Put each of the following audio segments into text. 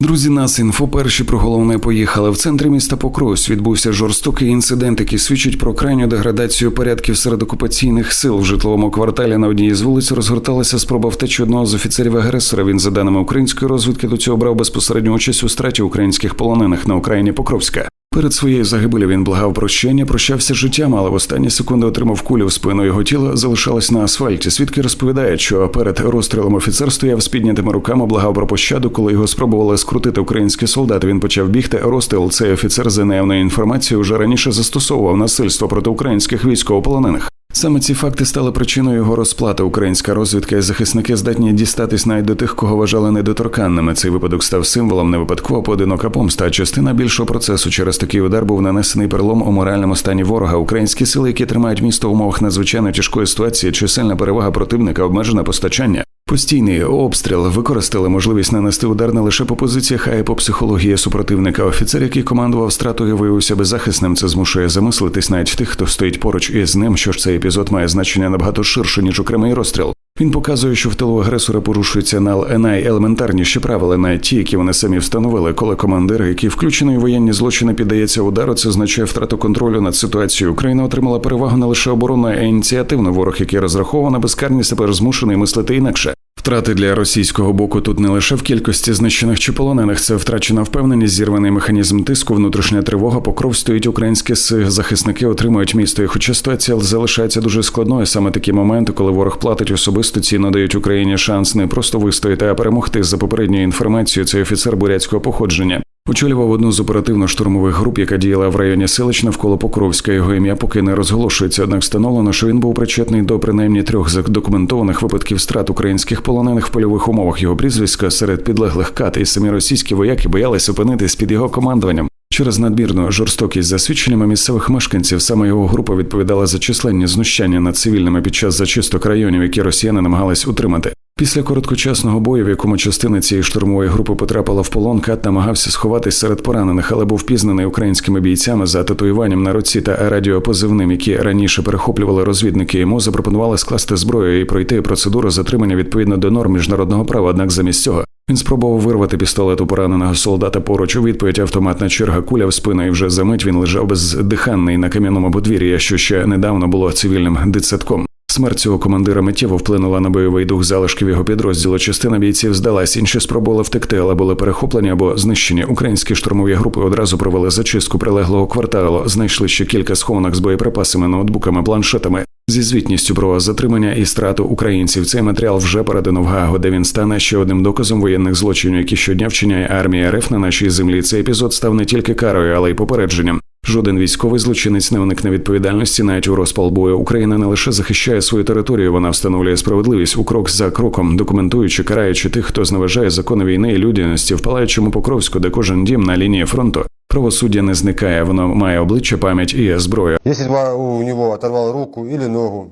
Друзі, нас інфо перші про головне поїхали. В центрі міста Покрос відбувся жорстокий інцидент, який свідчить про крайню деградацію порядків серед окупаційних сил в житловому кварталі. На одній з вулиць розгорталася спроба втечі одного з офіцерів агресора. Він, за даними української розвідки, до цього брав безпосередню участь у страті українських полонених на Україні Покровська. Перед своєю загибелю він благав прощення, прощався життям, але в останні секунди отримав кулю в спину. Його тіло залишалось на асфальті. Свідки розповідають, що перед розстрілом офіцер стояв з піднятими руками, благав про пощаду. Коли його спробували скрутити українські солдати, він почав бігти. Розстріл цей офіцер за наявною інформацією вже раніше застосовував насильство проти українських військовополонених. Саме ці факти стали причиною його розплати. Українська розвідка і захисники здатні дістатись навіть до тих, кого вважали недоторканними. Цей випадок став символом не випадково поодинока помста, частина більшого процесу. Через такий удар був нанесений перелом у моральному стані ворога. Українські сили, які тримають місто в умовах надзвичайно тяжкої ситуації, чисельна перевага противника, обмежене постачання. Постійний обстріл використали можливість нанести удар не лише по позиціях, а й по психології супротивника. Офіцер, який командував стратою, виявився беззахисним. Це змушує замислитись навіть тих, хто стоїть поруч із ним. Що ж цей епізод має значення набагато ширше ніж окремий розстріл. Він показує, що в тилу агресора порушуються на найелементарніші правила, на ті, які вони самі встановили. Коли командир, який включений у воєнні злочини, піддається удару, це означає втрату контролю над ситуацією. Україна отримала перевагу не лише оборонно, а й ініціативно. Ворог, який розрахована на безкарність, тепер змушений мислити інакше. Втрати для російського боку тут не лише в кількості знищених чи полонених, це втрачена впевненість, зірваний механізм тиску, внутрішня тривога, покров стоїть українські захисники, отримують місто. І хоча ситуація залишається дуже складною, саме такі моменти, коли ворог платить особисто ціну, дають Україні шанс не просто вистояти, а перемогти. За попередньою інформацією, цей офіцер бурятського походження. Очолював одну з оперативно-штурмових груп, яка діяла в районі селищ навколо Покровська. Його ім'я поки не розголошується. Однак встановлено, що він був причетний до принаймні трьох задокументованих випадків страт українських полонених в польових умовах. Його прізвиська серед підлеглих кат і самі російські вояки боялись опинитись під його командуванням. Через надмірну жорстокість за свідченнями місцевих мешканців, саме його група відповідала за численні знущання над цивільними під час зачисток районів, які росіяни намагались утримати. Після короткочасного бою, в якому частина цієї штурмової групи потрапила в полон, Кат намагався сховатись серед поранених, але був пізнаний українськими бійцями за татуюванням на руці та радіопозивним, які раніше перехоплювали розвідники. Йому запропонували скласти зброю і пройти процедуру затримання відповідно до норм міжнародного права. Однак замість цього він спробував вирвати пістолет у пораненого солдата поруч у відповідь автоматна черга куля в спину, і вже за мить він лежав бездиханний на кам'яному подвір'ї, що ще недавно було цивільним дитсадком. Смерть цього командира миттєво вплинула на бойовий дух залишків його підрозділу. Частина бійців здалась, інші спробували втекти, але були перехоплені або знищені. Українські штурмові групи одразу провели зачистку прилеглого кварталу. Знайшли ще кілька схованок з боєприпасами, ноутбуками, планшетами. Зі звітністю про затримання і страту українців цей матеріал вже передано в Гаагу, де він стане ще одним доказом воєнних злочинів, які щодня вчиняє армія РФ на нашій землі. Цей епізод став не тільки карою, але й попередженням. Жоден військовий злочинець не уникне відповідальності навіть у розпал бою. Україна не лише захищає свою територію, вона встановлює справедливість у крок за кроком, документуючи, караючи тих, хто зневажає закони війни і людяності, в палаючому Покровську, де кожен дім на лінії фронту. Правосуддя не зникає, воно має обличчя, пам'ять і зброю. Если бы у него оторвал руку или ногу,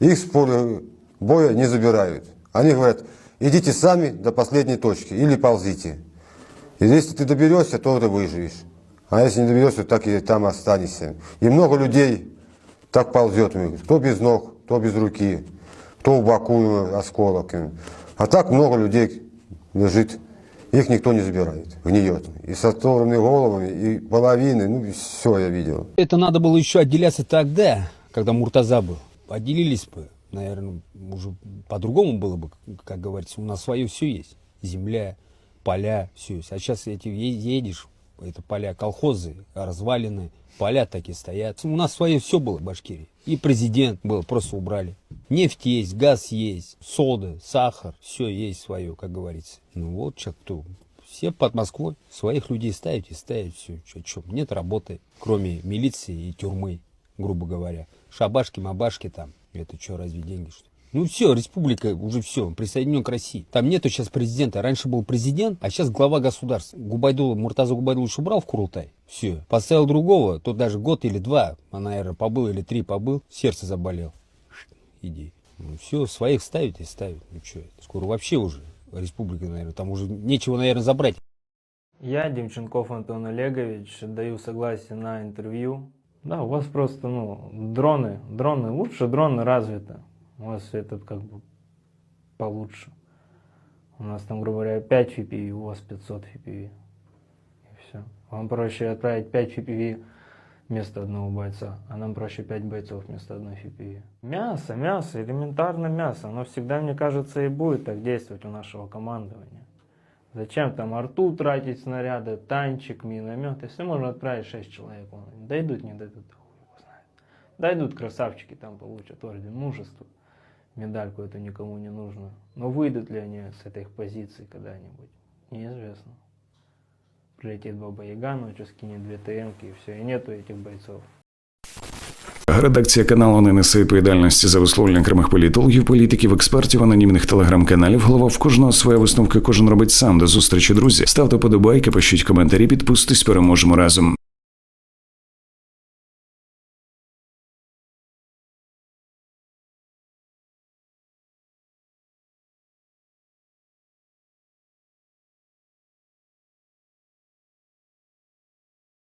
их с поля боя не забирают. Они говорят, идите сами до последней точки или ползите. И если ты доберешься, то ты выживешь. А если не доберешься, так и там останешься. И много людей так ползет. Кто без ног, кто без руки, кто в боку осколок. А так много людей лежит. Их никто не забирает, гниет. И с оторванными головами, и половины, ну все я видел. Это надо было еще отделяться тогда, когда Муртаза был. Отделились бы, наверное, уже по-другому было бы, как говорится. У нас свое все есть. Земля, поля, все есть. А сейчас эти едешь, это поля колхозы, развалины, поля такие стоят. У нас свое все было в Башкирии. И президент был, просто убрали. Нефть есть, газ есть, сода, сахар, все есть свое, как говорится. Ну вот, что кто. Все под Москвой своих людей ставить и ставить все. Что, нет работы, кроме милиции и тюрьмы, грубо говоря. Шабашки, мабашки там. Это что, разве деньги что ли? Ну все, республика уже все, присоединен к России. Там нету сейчас президента. Раньше был президент, а сейчас глава государства. Губайдул, Муртаза Губайдулович убрал в Курултай. Все. Поставил другого, тот даже год или два, а, наверное, побыл или три побыл, сердце заболел. Иди. Ну все, своих ставить и ставить. Ну что, скоро вообще уже республика, наверное, там уже нечего, наверное, забрать. Я, Демченков Антон Олегович, даю согласие на интервью. Да, у вас просто, ну, дроны, дроны, лучше дроны развиты. У вас этот как бы получше. У нас там, грубо говоря, 5 FPV, у вас 500 FPV. И все. Вам проще отправить 5 FPV вместо одного бойца, а нам проще 5 бойцов вместо одной FPV. Мясо, мясо, элементарно мясо. Оно всегда, мне кажется, и будет так действовать у нашего командования. Зачем там арту тратить снаряды, танчик, миномет, если можно отправить 6 человек, дойдут, не дойдут, да хуй его знает. Дойдут красавчики, там получат орден мужества, медальку эту никому не нужно. Но выйдут ли они с этой их позиции когда-нибудь, неизвестно. Прилетит Баба Яга, ночью скинет две ТМки и все, и нету этих бойцов. Редакція каналу не несе відповідальності за висловлення окремих політологів, політиків, експертів, анонімних телеграм-каналів. Голова в кожного своя висновки кожен робить сам. До зустрічі, друзі. Ставте подобайки, пишіть коментарі, підписуйтесь, переможемо разом.